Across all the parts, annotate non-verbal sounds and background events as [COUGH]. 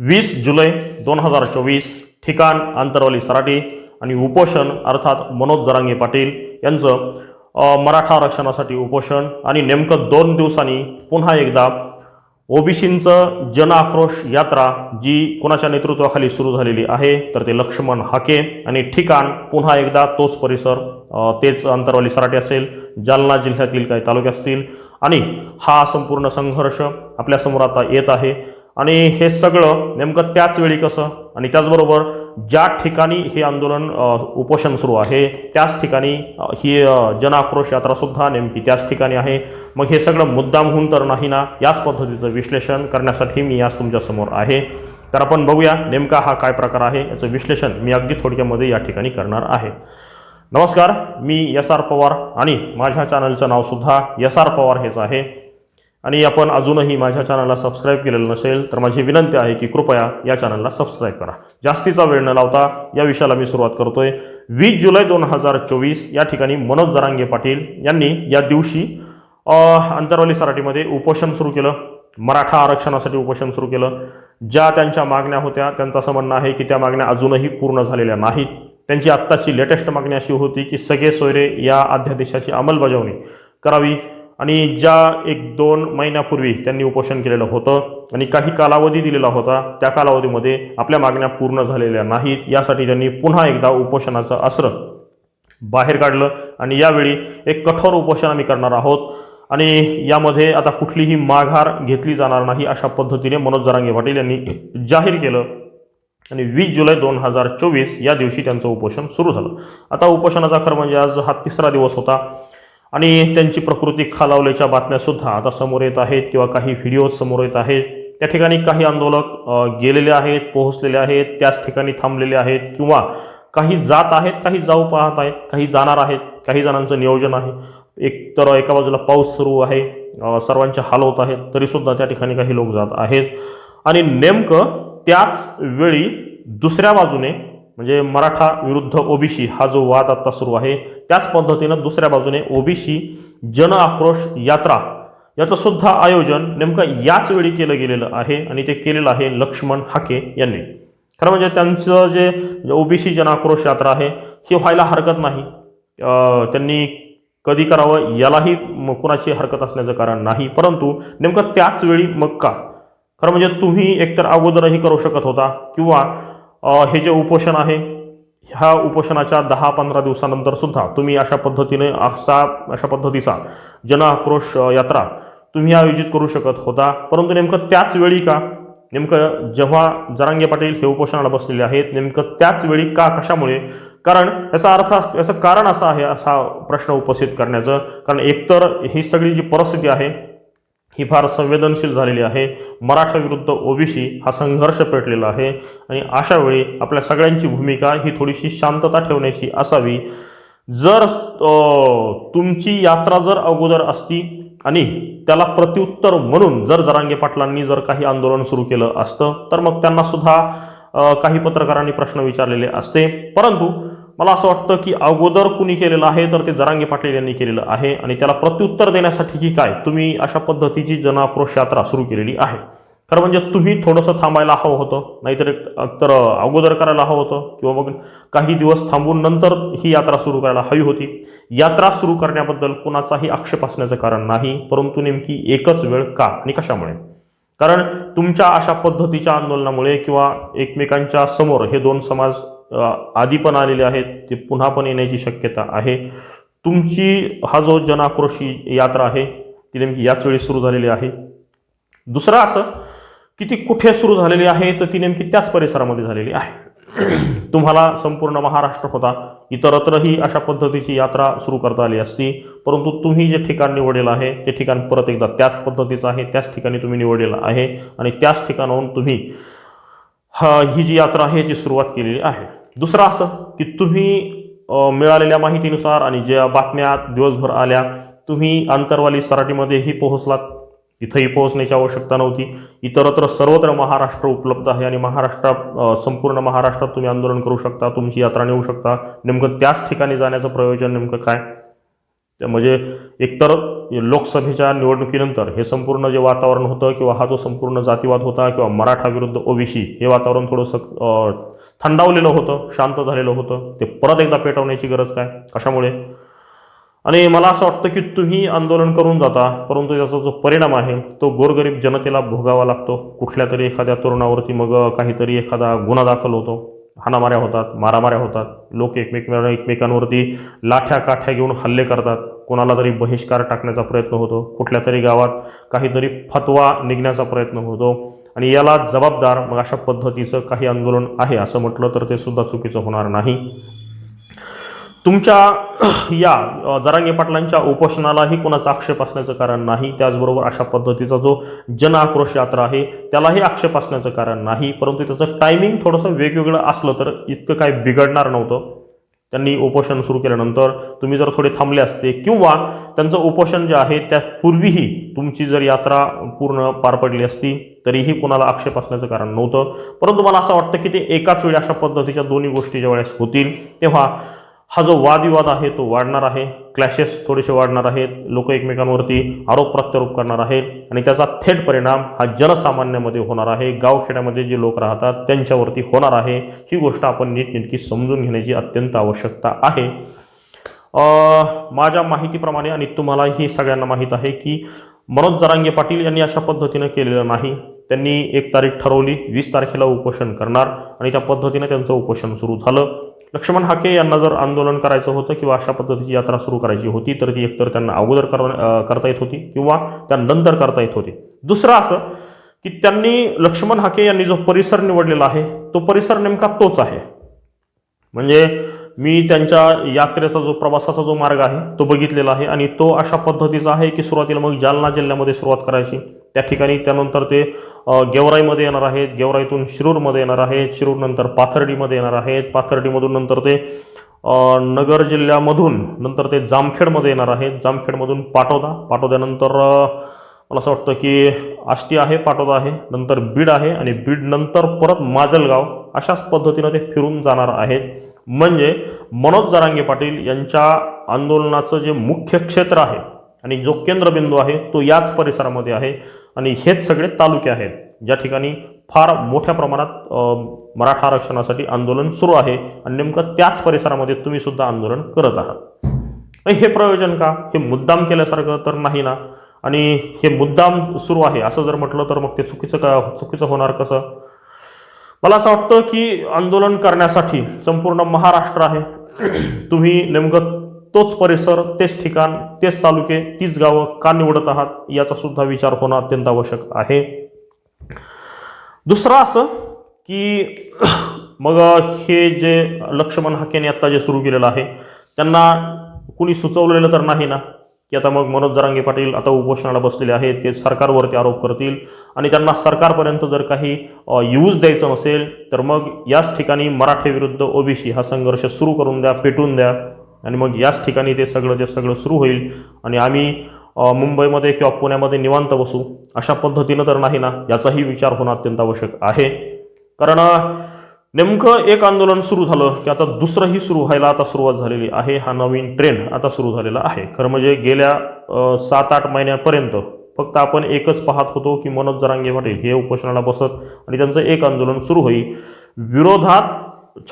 वीस जुलै दोन हजार चोवीस ठिकाण आंतरवली सराटी आणि उपोषण अर्थात मनोज जरांगे पाटील यांचं मराठा आरक्षणासाठी उपोषण आणि नेमकं दोन दिवसांनी पुन्हा एकदा ओबीसींचं जन आक्रोश यात्रा जी कोणाच्या नेतृत्वाखाली सुरू झालेली आहे तर ते लक्ष्मण हाके आणि ठिकाण पुन्हा एकदा तोच परिसर तेच अंतरवाली सराटे असेल जालना जिल्ह्यातील काही तालुके असतील. आणि हा संपूर्ण संघर्ष आपल्यासमोर आता येत आहे. आणि हे सगळं नेमकं त्याच वेळी कसं? आणि त्याचबरोबर ज्या ठिकाणी हे आंदोलन उपोषण सुरू आहे त्याच ठिकाणी ही जन जनआक्रोश यात्रासुद्धा नेमकी त्याच ठिकाणी आहे. मग हे सगळं मुद्दामहून तर नाही ना याच पद्धतीचं विश्लेषण करण्यासाठी मी आज तुमच्यासमोर आहे. तर आपण बघूया नेमका हा काय प्रकार आहे याचं विश्लेषण मी अगदी थोडक्यामध्ये या ठिकाणी करणार आहे. नमस्कार मी एस आर पवार आणि माझ्या चॅनलचं नावसुद्धा एस आर पवार हेच आहे. आणि आपण अजूनही माझ्या चॅनलला सबस्क्राईब केलेलं नसेल तर माझी विनंती आहे की कृपया या चॅनलला सबस्क्राईब करा. जास्तीचा वेळ न लावता या विषयाला मी सुरुवात करतोय. वीस जुलै दोन हजार चोवीस या ठिकाणी मनोज जरांगे पाटील यांनी या दिवशी अंतरवाली सराटीमध्ये उपोषण सुरू केलं. मराठा आरक्षणासाठी उपोषण सुरू केलं. ज्या त्यांच्या मागण्या होत्या त्यांचं असं म्हणणं आहे की त्या मागण्या अजूनही पूर्ण झालेल्या नाहीत. त्यांची आत्ताची लेटेस्ट मागणी अशी होती की सगळे सोयरे या अध्यादेशाची अंमलबजावणी करावी. आणि ज्या एक दोन महिन्यापूर्वी त्यांनी उपोषण केलेलं होतं आणि काही कालावधी दिलेला होता त्या कालावधीमध्ये आपल्या मागण्या पूर्ण झालेल्या नाहीत. यासाठी त्यांनी पुन्हा एकदा उपोषणाचं अस्त्र बाहेर काढलं आणि यावेळी एक कठोर उपोषण आम्ही करणार आहोत. आणि यामध्ये आता कुठलीही माघार घेतली जाणार नाही अशा पद्धतीने मनोज जरांगे पाटील यांनी जाहीर केलं. आणि वीस जुलै दोन हजार चोवीस या दिवशी त्यांचं उपोषण सुरू झालं. आता उपोषणाचा खरं म्हणजे आज हा तिसरा दिवस होता. आणि त्यांची प्रकृती खालावल्याच्या बातम्यासुद्धा आता समोर येत आहेत किंवा काही व्हिडिओज समोर येत आहेत. त्या ठिकाणी काही आंदोलक गेलेले आहेत पोहोचलेले आहेत त्याच ठिकाणी थांबलेले आहेत किंवा काही जात आहेत काही जाऊ पाहत आहेत काही जाणार आहेत काही जणांचं नियोजन आहे. एक तर एका बाजूला पाऊस सुरू आहे सर्वांचे हाल होत आहेत तरीसुद्धा त्या ठिकाणी काही लोक जात आहेत. आणि नेमकं त्याच वेळी दुसऱ्या बाजूने म्हणजे मराठा विरुद्ध ओबीसी हा जो वाद आता सुरू आहे त्याच पद्धतीनं दुसऱ्या बाजूने ओबीसी जन आक्रोश यात्रा याचं सुद्धा आयोजन नेमकं याच वेळी केलं गेलेलं आहे आणि ते केलेलं आहे लक्ष्मण हाके यांनी. खरं म्हणजे त्यांचं जे ओबीसी जन आक्रोश यात्रा आहे ही व्हायला हरकत नाही. त्यांनी कधी करावं यालाही कुणाची हरकत असण्याचं कारण नाही. परंतु नेमकं त्याच वेळी मग का? खरं म्हणजे तुम्ही एकतर अगोदरही करू शकत होता किंवा हे जे उपोषण आहे ह्या उपोषणाच्या दहा पंधरा दिवसानंतर सुद्धा तुम्ही अशा पद्धतीने असा अशा पद्धतीचा जन आक्रोश यात्रा तुम्ही आयोजित करू शकत होता. परंतु नेमकं त्याच वेळी का? नेमकं जेव्हा जरांगे पाटील हे उपोषणाला बसलेले आहेत नेमकं त्याच वेळी का कशामुळे? कारण याचा अर्थ अस- याचं कारण असं आहे असा प्रश्न उपस्थित करण्याचं. कारण एकतर ही सगळी जी परिस्थिती आहे ही फार संवेदनशील झालेली आहे. मराठा विरुद्ध ओबीसी हा संघर्ष पेटलेला आहे आणि अशा वेळी आपल्या सगळ्यांची भूमिका ही थोडीशी शांतता ठेवण्याची असावी. जर तुमची यात्रा जर अगोदर असती आणि त्याला प्रत्युत्तर म्हणून जर जरांगे पाटलांनी जर काही आंदोलन सुरू केलं असतं तर मग त्यांना सुद्धा काही पत्रकारांनी प्रश्न विचारलेले असते. परंतु मला असं वाटतं की अगोदर कुणी केलेलं आहे तर ते जरांगे पाटील यांनी केलेलं आहे. आणि त्याला प्रत्युत्तर देण्यासाठी की काय तुम्ही अशा पद्धतीची जनाक्रोश यात्रा सुरू केलेली आहे. खरं म्हणजे तुम्ही थोडंसं थांबायला हवं होतं नाहीतर एक तर अगोदर करायला हवं होतं किंवा मग काही दिवस थांबून नंतर ही यात्रा सुरू करायला हवी होती. यात्रा सुरू करण्याबद्दल कुणाचाही आक्षेप असण्याचं कारण नाही परंतु नेमकी एकच वेळ का आणि कशामुळे? कारण तुमच्या अशा पद्धतीच्या आंदोलनामुळे किंवा एकमेकांच्या समोर हे दोन समाज आधी पण आलेले आहेत ते पुन्हा पण येण्याची शक्यता आहे. तुमची हा जो जनाक्रोशी यात्रा आहे ती नेमकी याच वेळी सुरू झालेली आहे. दुसरं असं की ती कुठे सुरू झालेली आहे तर ती नेमकी त्याच परिसरामध्ये झालेली आहे. [CLEARS THROAT] तुम्हाला संपूर्ण महाराष्ट्र होता इतरत्रही अशा पद्धतीची यात्रा सुरू करता आली असती परंतु तुम्ही जे ठिकाण निवडलेलं आहे ते ठिकाण परत एकदा त्याच पद्धतीचं आहे त्याच ठिकाणी तुम्ही निवडलेलं आहे आणि त्याच ठिकाणाहून तुम्ही हा ही जी यात्रा आहे याची सुरुवात केलेली आहे. दुसरं असं की तुम्ही मिळालेल्या माहितीनुसार आणि ज्या बातम्या दिवसभर आल्या तुम्ही आंतरवाली सराटीमध्येही पोहोचलात. तिथंही पोहोचण्याची आवश्यकता नव्हती. इतरत्र सर्वत्र महाराष्ट्र उपलब्ध आहे आणि महाराष्ट्रात संपूर्ण महाराष्ट्रात तुम्ही आंदोलन करू शकता तुमची यात्रा नेऊ शकता. नेमकं त्याच ठिकाणी जाण्याचं प्रयोजन नेमकं काय? त्या म्हणजे एकतर लोकसभेच्या निवडणुकीनंतर हे संपूर्ण जे वातावरण होतं किंवा हा जो संपूर्ण जातीवाद होता किंवा मराठा विरुद्ध ओबीसी हे वातावरण थोडंसं थंडावलेलं होतं शांत झालेलं होतं. ते परत एकदा पेटवण्याची गरज काय? कशामुळे? आणि मला असं वाटतं की तुम्ही आंदोलन करून जाता परंतु त्याचा जो परिणाम आहे तो गोरगरीब जनतेला भोगावा लागतो. कुठल्या तरी एखाद्या तरुणावरती मग काहीतरी एखादा गुन्हा दाखल होतो. हाणामाऱ्या होतात मारामाऱ्या होतात. लोक एकमेक एकमेकांवरती लाठ्या काठ्या घेऊन हल्ले करतात. कोणाला तरी बहिष्कार टाकण्याचा प्रयत्न होतो. कुठल्या तरी गावात काहीतरी फतवा निघण्याचा प्रयत्न होतो. आणि याला जबाबदार मग अशा पद्धतीचं काही आंदोलन आहे असं म्हटलं तर ते सुद्धा चुकीचं होणार नाही. तुमच्या [CLEARS THROAT] या जरांगे पाटलांच्या उपोषणालाही कोणाचा आक्षेप असण्याचं कारण नाही. त्याचबरोबर अशा पद्धतीचा जो जन आक्रोश यात्रा आहे त्यालाही आक्षेप असण्याचं कारण नाही. परंतु त्याचं टायमिंग थोडंसं वेगवेगळं असलं तर इतकं काय बिघडणार नव्हतं. त्यांनी उपोषण सुरू केल्यानंतर तुम्ही जर थोडे थांबले असते किंवा त्यांचं उपोषण जे आहे त्यापूर्वीही तुमची जर यात्रा पूर्ण पार पडली असती तरीही कुणाला आक्षेप असण्याचं कारण नव्हतं. परंतु मला असं वाटतं की ते एकाच वेळी अशा पद्धतीच्या दोन्ही गोष्टी ज्यावेळेस होतील तेव्हा हा जो वादविवाद आहे तो वाढणार आहे. क्लॅशेस थोडेसे वाढणार आहेत. लोक एकमेकांवरती आरोप प्रत्यारोप करणार आहेत. आणि त्याचा थेट परिणाम हा जनसामान्यामध्ये होणार आहे. गावखेड्यामध्ये जे लोक राहतात त्यांच्यावरती होणार आहे. ही गोष्ट आपण नीटनेटकी समजून घेण्याची अत्यंत आवश्यकता आहे. माझ्या माहितीप्रमाणे आणि तुम्हालाही सगळ्यांना माहीत आहे की मनोज जरांगे पाटील यांनी अशा पद्धतीनं केलेलं नाही. त्यांनी एक तारीख ठरवली वीस तारखेला उपोषण करणार आणि त्या पद्धतीनं त्यांचं उपोषण सुरू झालं. लक्ष्मण हाके यांना जर आंदोलन करायचं होतं किंवा अशा पद्धतीची यात्रा सुरू करायची होती तर ती एकतर त्यांना अगोदर कर करता येत होती किंवा त्यानंतर करता येत होती. दुसरं असं की त्यांनी लक्ष्मण हाके यांनी जो परिसर निवडलेला आहे तो परिसर नेमका तोच आहे. म्हणजे मी त्यांच्या यात्रेचा जो प्रवासाचा जो मार्ग आहे तो बघितलेला आहे आणि तो अशा पद्धतीचा आहे की सुरुवातीला मग जालना जिल्ह्यामध्ये सुरुवात करायची. त्या ठिकाणी त्यानंतर ते गेवराईमध्ये येणार आहेत. गेवराईतून शिरूरमध्ये येणार आहेत. शिरूरनंतर पाथर्डीमध्ये येणार आहेत. पाथर्डीमधून नंतर ते नगर जिल्ह्यामधून नंतर ते जामखेडमध्ये येणार आहेत. जामखेडमधून पाटोदा. पाटोद्यानंतर मला असं वाटतं की आष्टी आहे पाटोदा आहे नंतर बीड आहे आणि बीड नंतर परत माजलगाव अशाच पद्धतीनं ते फिरून जाणार आहेत. म्हणजे मनोज जरांगे पाटील यांच्या आंदोलनाचं जे मुख्य क्षेत्र आहे आणि जो केंद्रबिंदू आहे तो याच परिसरामध्ये आहे आणि हेच सगळे तालुके आहेत. ज्या ठिकाणी फार मोठ्या प्रमाणात मराठा आरक्षणासाठी आंदोलन सुरू आहे आणि नेमकं त्याच परिसरामध्ये तुम्ही सुद्धा आंदोलन करत आहात. हे प्रयोजन का? हे मुद्दाम केल्यासारखं तर नाही ना? आणि हे मुद्दाम सुरू आहे असं जर म्हटलं तर मग ते चुकीचं का चुकीचं होणार कसं? मला असं वाटतं की आंदोलन करण्यासाठी संपूर्ण महाराष्ट्र आहे. [CLEARS THROAT] तुम्ही नेमकं तोच परिसर तेच ठिकाण तेच तालुके तीच गावं का निवडत आहात? याचा सुद्धा विचार होणं अत्यंत आवश्यक आहे. दुसरं असं की [CLEARS THROAT] मग हे जे लक्ष्मण हाकेने आत्ता जे सुरू केलेलं आहे त्यांना कुणी सुचवलेलं तर नाही ना? की आता मग मनोज जरांगे पाटील आता उपोषणाला बसलेले आहेत ते सरकारवरती आरोप करतील. आणि त्यांना सरकारपर्यंत जर काही यूज द्यायचं नसेल तर मग याच ठिकाणी मराठे विरुद्ध ओबीसी हा संघर्ष सुरू करून द्या पेटून द्या. आणि मग याच ठिकाणी ते सगळं ते सगळं सुरू होईल. आणि आम्ही मुंबईमध्ये किंवा पुण्यामध्ये निवांत बसू. अशा पद्धतीनं तर नाही ना याचाही विचार होणं अत्यंत आवश्यक आहे. कारण नेमकं एक आंदोलन सुरू झालं की आता दुसरंही सुरू व्हायला आता सुरुवात झालेली आहे. हा नवीन ट्रेंड आता सुरू झालेला आहे. खरं म्हणजे गेल्या सात आठ महिन्यापर्यंत फक्त आपण एकच पाहत होतो की मनोज जरांगे पाटील हे उपोषणाला बसत आणि त्यांचं एक आंदोलन सुरू होईल विरोधात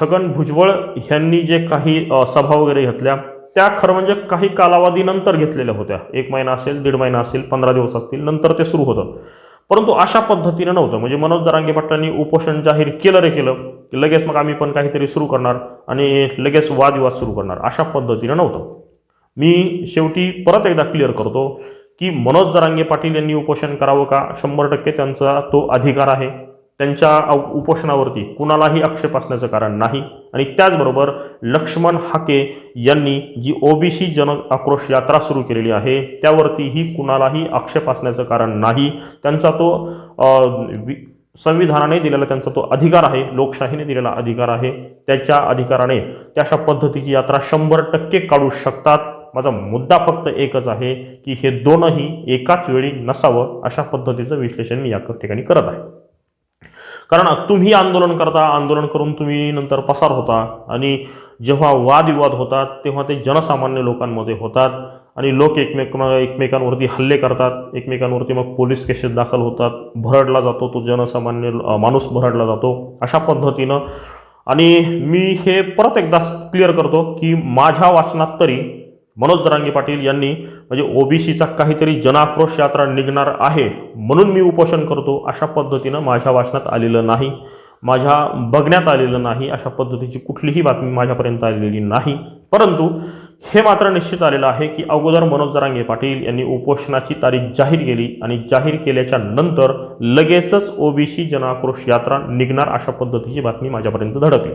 छगन भुजबळ यांनी जे काही सभा वगैरे घेतल्या त्या खरं म्हणजे काही कालावधीनंतर घेतलेल्या होत्या. एक महिना असेल दीड महिना असेल पंधरा दिवस असतील नंतर ते सुरू होतं. परंतु अशा पद्धतीनं नव्हतं. म्हणजे मनोज जरांगे पाटलांनी उपोषण जाहीर केलं रे केलं की लगेच मग आम्ही पण काहीतरी सुरू करणार आणि लगेच वादविवाद सुरू करणार अशा पद्धतीनं नव्हतं. मी शेवटी परत एकदा क्लिअर करतो की मनोज जरांगे पाटील यांनी उपोषण करावं का? शंभर टक्के त्यांचा तो अधिकार आहे. त्यांच्या उपोषणावरती कुणालाही आक्षेप असण्याचं कारण नाही. आणि त्याचबरोबर लक्ष्मण हाके यांनी जी ओबीसी जन आक्रोश यात्रा सुरू केलेली आहे त्यावरतीही कुणालाही आक्षेप असण्याचं कारण नाही. त्यांचा तो वि- संविधानाने दिलेला त्यांचा तो अधिकार आहे लोकशाहीने दिलेला अधिकार आहे. त्याच्या अधिकाराने त्या अशा पद्धतीची यात्रा शंभर टक्के काढू शकतात. माझा मुद्दा फक्त एकच आहे की हे दोनही एकाच वेळी नसावं अशा पद्धतीचं विश्लेषण मी या ठिकाणी करत आहे. कारण तुम्ही आंदोलन करता आंदोलन करून तुम्ही नंतर पसार होता आणि जेव्हा वादविवाद होतात तेव्हा ते जनसामान्य लोकांमध्ये होतात आणि लोक एकमेक एकमेकांवरती हल्ले करतात. एकमेकांवरती मग पोलीस केसेस दाखल होतात. भरडला जातो तो जनसामान्य माणूस भरडला जातो. अशा पद्धतीनं. आणि मी हे परत एकदा क्लिअर करतो की माझ्या वाचनात तरी मनोज जरांगे पाटील यांनी म्हणजे ओबीसीचा काहीतरी जनाक्रोश यात्रा निघणार आहे म्हणून मी उपोषण करतो अशा पद्धतीनं माझ्या वाचनात आलेलं नाही माझ्या बघण्यात आलेलं नाही अशा पद्धतीची कुठलीही बातमी माझ्यापर्यंत आलेली नाही. परंतु हे मात्र निश्चित आलेलं आहे की अगोदर मनोज जरांगे पाटील यांनी उपोषणाची तारीख जाहीर केली आणि जाहीर केल्याच्यानंतर लगेचच ओबीसी जनाक्रोश यात्रा निघणार अशा पद्धतीची बातमी माझ्यापर्यंत धडकली.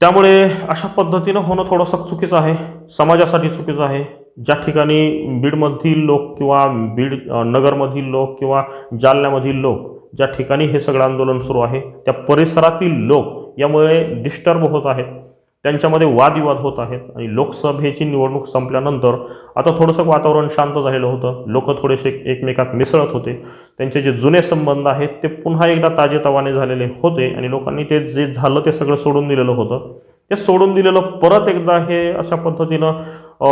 त्यामुळे अशा पद्धतीनं होणं थोडंसं चुकीचं आहे. समाजासाठी चुकीचं आहे. ज्या ठिकाणी बीडमधील लोक किंवा बीड नगरमधील लोक किंवा जालन्यामधील लोक ज्या ठिकाणी हे सगळं आंदोलन सुरू आहे त्या परिसरातील लोक यामुळे डिस्टर्ब होत आहेत. त्यांच्यामध्ये वादविवाद होत आहेत आणि लोकसभेची निवडणूक संपल्यानंतर आता थोडंसं वातावरण शांत झालेलं होतं. लोक थोडेसे एकमेकात मिसळत होते. त्यांचे जे जुने संबंध आहेत ते पुन्हा एकदा ताजेतवाने झालेले होते आणि लोकांनी ते जे झालं ते सगळं सोडून दिलेलं होतं. ते सोडून दिलेलं परत एकदा हे अशा पद्धतीनं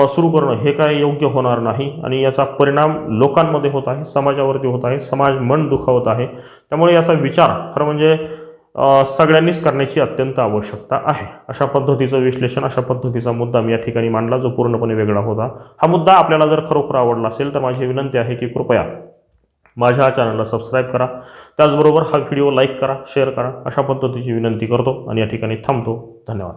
सुरू करणं हे काय योग्य होणार नाही आणि याचा परिणाम लोकांमध्ये होत आहे समाजावरती होत आहे समाज मन दुखावत आहे. त्यामुळे याचा विचार खरं म्हणजे सगळ्यांनीच करण्याची अत्यंत आवश्यकता आहे. अशा पद्धतीचं विश्लेषण अशा पद्धतीचा मुद्दा मी या ठिकाणी मांडला जो पूर्णपणे वेगळा होता. हा मुद्दा आपल्याला जर खरोखर आवडला असेल तर माझी विनंती आहे की कृपया माझ्या चॅनलला सबस्क्राईब करा. त्याचबरोबर हा व्हिडिओ लाईक करा शेअर करा. अशा पद्धतीची विनंती करतो आणि या ठिकाणी थांबतो. धन्यवाद.